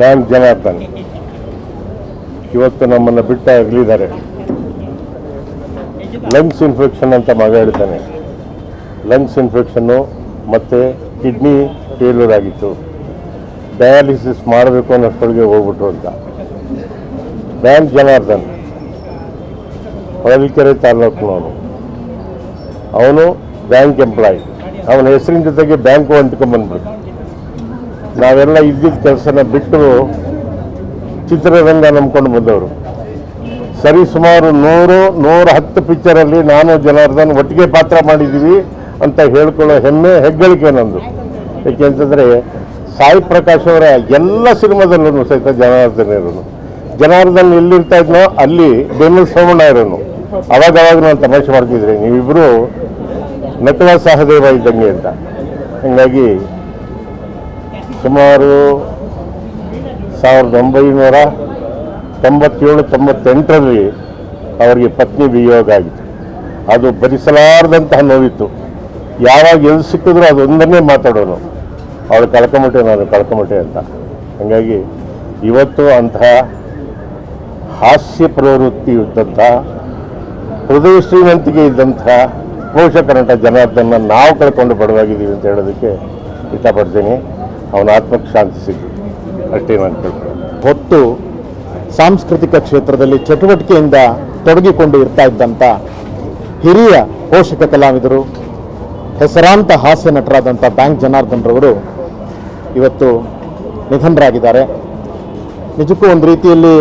Bank Janardhan. ಇವತ್ತು ನಮ್ಮನ್ನು ಬಿಟ್ಟ ಅಗಲಿದ್ದಾರೆ ಲಂಗ್ಸ್ ಇನ್ಫೆಕ್ಷನ್ ಅಂತ ಮಗ ಹೇಳ್ತಾನೆ ಲಂಗ್ಸ್ ಇನ್ಫೆಕ್ಷನ್ನು ಮತ್ತು ಕಿಡ್ನಿ ಫೇಲ್ಯೂರ್ ಆಗಿತ್ತು ಡಯಾಲಿಸಿಸ್ ಮಾಡಬೇಕು ಅನ್ನೋಷ್ಟೊಳಗೆ ಹೋಗ್ಬಿಟ್ರು ಅಂತ. ಬ್ಯಾಂಕ್ ಜನಾರ್ದನ್. ಹೊಳಲ್ಕೆರೆ ತಾಲೂಕಿನವನು ಅವನು. Bank employee. ಅವನ ಹೆಸರಿನ ಜೊತೆಗೆ ಬ್ಯಾಂಕು ಅಂಟ್ಕೊಂಡ್ಬಂದ್ಬಿಡ್ತು ನಾವೆಲ್ಲ ಇದ್ದಿದ್ದ ಕೆಲಸನ ಬಿಟ್ಟು ಚಿತ್ರರಂಗ ನಂಬ್ಕೊಂಡು ಬಂದವರು. ಸರಿ, ಸುಮಾರು ನೂರು, ನೂರ ಹತ್ತು ಪಿಕ್ಚರಲ್ಲಿ ನಾನು ಜನಾರ್ದನ್ ಒಟ್ಟಿಗೆ ಪಾತ್ರ ಮಾಡಿದ್ದೀವಿ ಅಂತ ಹೇಳ್ಕೊಳ್ಳೋ ಹೆಮ್ಮೆ, ಹೆಗ್ಗಳಿಕೆ ನಂದು. ಏಕೆಂತಂದರೆ ಸಾಯಿ ಪ್ರಕಾಶ್ ಅವರ ಎಲ್ಲ ಸಿನಿಮಾದಲ್ಲೂ ಸಹಿತ ಜನಾರ್ದನ್ ಇರೋನು. ಜನಾರ್ದನ್ ಎಲ್ಲಿರ್ತಾ ಇದ್ನೋ ಅಲ್ಲಿ ಬೆಂಗಳೂರು ಸೋಮಣ್ಣ ಇರೋನು. ಅವಾಗ ಅವಾಗ ನಾನು ತಮಾಷೆ ಮಾಡ್ತಿದ್ರಿ. ನೀವಿಬ್ಬರು ನಟವ ಸಹದೇವ ಇದ್ದಂಗೆ ಅಂತ. ಹೀಗಾಗಿ ಸುಮಾರು ಸಾವಿರದ ಒಂಬೈನೂರ ತೊಂಬತ್ತೇಳು, ತೊಂಬತ್ತೆಂಟರಲ್ಲಿ ಅವರಿಗೆ ಪತ್ನಿ ವಿಯೋಗ ಆಗಿತ್ತು. ಅದು ಭರಿಸಲಾರದಂತಹ ನೋವಿತ್ತು. ಯಾವಾಗ ಎಲ್ಲಿ ಸಿಕ್ಕಿದ್ರು ಅದೊಂದನ್ನೇ ಮಾತಾಡೋರು. ಅವಳು ಕಳ್ಕೊಂಬಿಟ್ಟೆ ನಾನು ಕಳ್ಕೊಂಬಿಟ್ಟೆ ಅಂತ. ಹಾಗಾಗಿ ಇವತ್ತು ಅಂತಹ ಹಾಸ್ಯ ಪ್ರವೃತ್ತಿ ಇದ್ದಂಥ, ಹೃದಯ ಶ್ರೀಮಂತಿಕೆ ಇದ್ದಂಥ ಪೋಷಕರಂಟ ಜನಾರ್ದನ್ನ ನಾವು ಕಳ್ಕೊಂಡು ಬಡವಾಗಿದ್ದೀವಿ ಅಂತ ಹೇಳೋದಕ್ಕೆ ಇಷ್ಟಪಡ್ತೀನಿ. ಅವನ ಆತ್ಮಕ್ಕೆ ಶಾಂತಿ ಸಿಗಲಿ ಅಷ್ಟೇ ನಾನು ಹೊತ್ತು ಸಾಂಸ್ಕೃತಿಕ ಕ್ಷೇತ್ರದಲ್ಲಿ ಚಟುವಟಿಕೆಯಿಂದ ತೊಡಗಿಕೊಂಡು ಇರ್ತಾ ಇದ್ದಂಥ ಹಿರಿಯ ಪೋಷಕ ಕಲಾವಿದರು, ಹೆಸರಾಂತ ಹಾಸ್ಯ ನಟರಾದಂಥ ಬ್ಯಾಂಕ್ ಜನಾರ್ದನ್ರವರು ಇವತ್ತು ನಿಧನರಾಗಿದ್ದಾರೆ. ನಿಜಕ್ಕೂ ಒಂದು ರೀತಿಯಲ್ಲಿ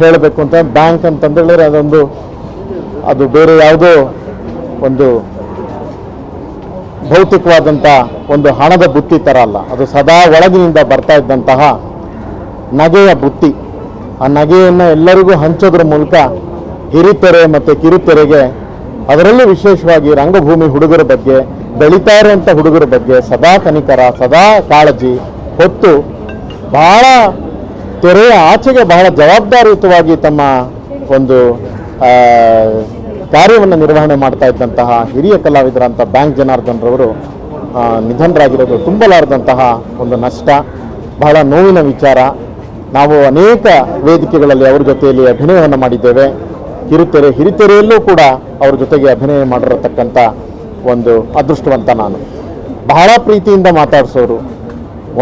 ಹೇಳಬೇಕು ಅಂತ ಬ್ಯಾಂಕ್ ಅಂತಂದೇಳಿದ್ರೆ ಅದೊಂದು, ಅದು ಬೇರೆ ಯಾವುದೋ ಒಂದು ಭೌತಿಕವಾದಂಥ ಒಂದು ಹಣದ ಬುತ್ತಿ ಥರ ಅಲ್ಲ. ಅದು ಸದಾ ಒಳಗಿನಿಂದ ಬರ್ತಾ ಇದ್ದಂತಹ ನಗೆಯ ಬುತ್ತಿ. ಆ ನಗೆಯನ್ನು ಎಲ್ಲರಿಗೂ ಹಂಚೋದ್ರ ಮೂಲಕ ಹಿರಿತೆರೆ ಮತ್ತು ಕಿರುತೆರೆಗೆ ಅದರಲ್ಲೂ ವಿಶೇಷವಾಗಿ ರಂಗಭೂಮಿ ಹುಡುಗರ ಬಗ್ಗೆ ಬೆಳೀತಾ ಇರುವಂಥ ಹುಡುಗರ ಬಗ್ಗೆ ಸದಾ ಕನಿಕರ, ಸದಾ ಕಾಳಜಿ, ಹೊತ್ತು ಬಹಳ ತೆರೆಯ ಆಚೆಗೆ ಬಹಳ ಜವಾಬ್ದಾರಿಯುತವಾಗಿ ತಮ್ಮ ಒಂದು ಕಾರ್ಯವನ್ನು ನಿರ್ವಹಣೆ ಮಾಡ್ತಾ ಇದ್ದಂತಹ ಹಿರಿಯ ಕಲಾವಿದರಂಥ ಬ್ಯಾಂಕ್ ಜನಾರ್ದನ್ರವರು ನಿಧನರಾಗಿರೋದು ತುಂಬಲಾರದಂತಹ ಒಂದು ನಷ್ಟ, ಬಹಳ ನೋವಿನ ವಿಚಾರ. ನಾವು ಅನೇಕ ವೇದಿಕೆಗಳಲ್ಲಿ ಅವ್ರ ಜೊತೆಯಲ್ಲಿ ಅಭಿನಯವನ್ನು ಮಾಡಿದ್ದೇವೆ. ಕಿರುತೆರೆ, ಹಿರಿತೆರೆಯಲ್ಲೂ ಕೂಡ ಅವ್ರ ಜೊತೆಗೆ ಅಭಿನಯ ಮಾಡಿರತಕ್ಕಂಥ ಒಂದು ಅದೃಷ್ಟವಂತ ನಾನು. ಬಹಳ ಪ್ರೀತಿಯಿಂದ ಮಾತಾಡಿಸೋರು.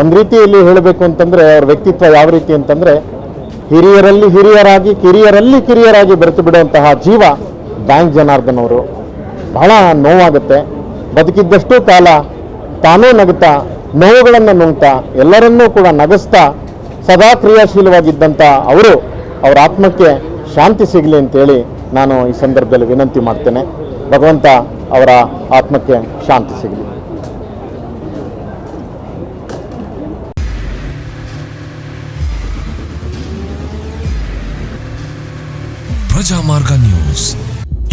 ಒಂದು ರೀತಿಯಲ್ಲಿ ಹೇಳಬೇಕು ಅಂತಂದರೆ, ಅವ್ರ ವ್ಯಕ್ತಿತ್ವ ಯಾವ ರೀತಿ ಅಂತಂದರೆ, ಹಿರಿಯರಲ್ಲಿ ಹಿರಿಯರಾಗಿ, ಕಿರಿಯರಲ್ಲಿ ಕಿರಿಯರಾಗಿ ಬೆರೆತು ಬಿಡುವಂತಹ ಜೀವ ಬ್ಯಾಂಕ್ ಜನಾರ್ದನ್ ಅವರು ಬಹಳ ನೋವಾಗುತ್ತೆ. ಬದುಕಿದ್ದಷ್ಟು ಕಾಲ ತಾನೂ ನಗುತ್ತಾ, ನೋವುಗಳನ್ನು ನುಂಗ್ತಾ, ಎಲ್ಲರನ್ನೂ ಕೂಡ ನಗಿಸ್ತಾ, ಸದಾ ಕ್ರಿಯಾಶೀಲವಾಗಿದ್ದಂಥ ಅವರು ಅವರ ಆತ್ಮಕ್ಕೆ ಶಾಂತಿ ಸಿಗಲಿ ಅಂತೇಳಿ ನಾನು ಈ ಸಂದರ್ಭದಲ್ಲಿ ವಿನಂತಿ ಮಾಡ್ತೇನೆ. ಭಗವಂತ ಅವರ ಆತ್ಮಕ್ಕೆ ಶಾಂತಿ ಸಿಗಲಿ. ಪ್ರಜಾಮಾರ್ಗ ನ್ಯೂಸ್.